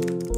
திருவாரூர்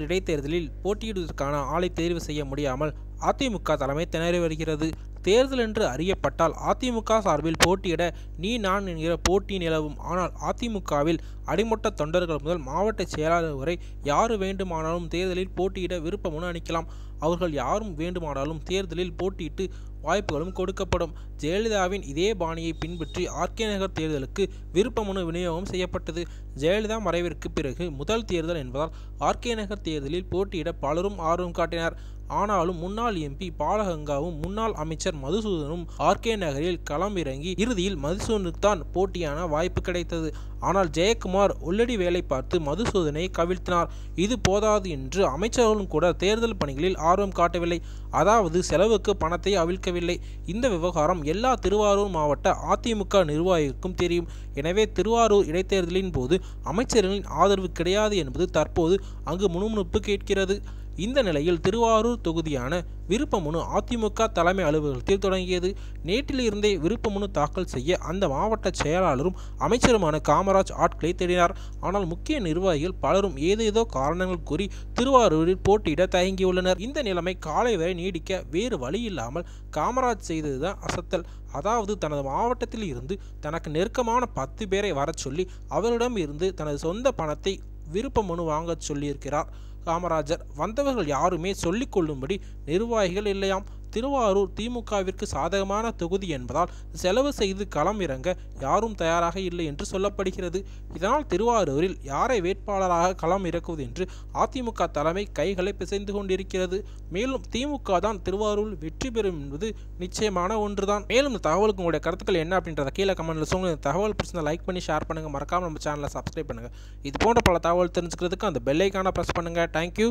இடைத்தேர்தலில் போட்டியிடுவதற்கான ஆளை தேர்வு செய்ய முடியாமல் அதிமுக தலைமை திணறி வருகிறது. தேர்தல் என்று அறியப்பட்டால் அதிமுக சார்பில் போட்டியிட நீ நான் என்கிற போட்டி நிலவும். ஆனால் அதிமுகவில் அடிமட்ட தொண்டர்கள் முதல் மாவட்ட செயலாளர் வரை யாரு வேண்டுமானாலும் தேர்தலில் போட்டியிட விருப்பமுன்னு அளிக்கலாம் அவர்கள் யாரும் வேண்டுமானாலும் தேர்தலில் போட்டியிட்டு வாய்ப்புகளும் கொடுக்கப்படும். ஜெயலலிதாவின் இதே பாணியை பின்பற்றி ஆர்கே நகர் தேர்தலுக்கு விருப்பமனு விநியோகம் செய்யப்பட்டது. ஜெயலலிதா மறைவிற்கு பிறகு முதல் தேர்தல் என்பதால் ஆர்கே நகர் தேர்தலில் போட்டியிட பலரும் ஆர்வம் காட்டினர். ஆனாலும் முன்னாள் எம்பி பாலகங்காவும் முன்னாள் அமைச்சர் மதுசூதனும் ஆர்கே நகரில் களம் இறங்கி இறுதியில் மதுசூதனுக்கு தான் போட்டியான வாய்ப்பு கிடைத்தது. ஆனால் ஜெயக்குமார் உள்ளடி வேலை பார்த்து மதுசூதனை கவிழ்த்தினார். இது போதாது என்று அமைச்சர்களும் கூட தேர்தல் பணிகளில் ஆர்வம் காட்டவில்லை. அதாவது செலவுக்கு பணத்தை அவிழ்க்கவில்லை. இந்த விவகாரம் எல்லா திருவாரூர் மாவட்ட அதிமுக நிர்வாகிக்கும் தெரியும். எனவே திருவாரூர் இடைத்தேர்தலின் போது அமைச்சர்களின் ஆதரவு கிடையாது என்பது தற்போது அங்கு முணுமுணுப்பு கேட்கிறது. இந்த நிலையில் திருவாரூர் தொகுதியான விருப்பமனு அதிமுக தலைமை அலுவலகத்தில் தொடங்கியது. நேற்றிலிருந்தே விருப்பமனு தாக்கல் செய்ய அந்த மாவட்ட செயலாளரும் அமைச்சருமான காமராஜ் ஆட்களை தேடினார். ஆனால் முக்கிய நிர்வாகிகள் பலரும் ஏதேதோ காரணங்கள் கூறி திருவாரூரில் போட்டியிட தயங்கியுள்ளனர். இந்த நிலைமை காலை வரை நீடிக்க வேறு வழி இல்லாமல் காமராஜ் செய்ததுதான் அசத்தல். அதாவது தனது மாவட்டத்தில் இருந்து தனக்கு நெருக்கமான பத்து பேரை வரச் சொல்லி அவரிடம் இருந்து தனது சொந்த பணத்தை விருப்ப மனு வாங்கச் சொல்லியிருக்கிறார். காமராஜர் வந்தவர்கள் யாருமே சொல்லிக் கொள்ளும்படி நிர்வாகிகள் இல்லையாம். திருவாரூர் திமுகவிற்கு சாதகமான தொகுதி என்பதால் செலவு செய்து களம் இறங்க யாரும் தயாராக இல்லை என்று சொல்லப்படுகிறது. இதனால் திருவாரூரில் யாரை வேட்பாளராக களம் இறக்குவது என்று அதிமுக தலைமை கைகளை பிசைந்து கொண்டிருக்கிறது. மேலும் திமுக தான் திருவாரூரில் வெற்றி பெறும் என்பது நிச்சயமான ஒன்றுதான். மேலும் இந்த தகவலுக்கு உங்களுடைய கருத்துக்கள் என்ன அப்படின்றத கீழே கமெண்ட்ல சொல்லுங்க. இந்த தகவல் பிரச்சனை லைக் பண்ணி ஷேர் பண்ணுங்க. மறக்காம நம்ம சேனலை சப்ஸ்கிரைப் பண்ணுங்க. இது போன்ற பல தகவல் தெரிஞ்சுக்கிறதுக்கு அந்த பெல்லைக்கான ப்ரெஸ் பண்ணுங்க. தேங்க்யூ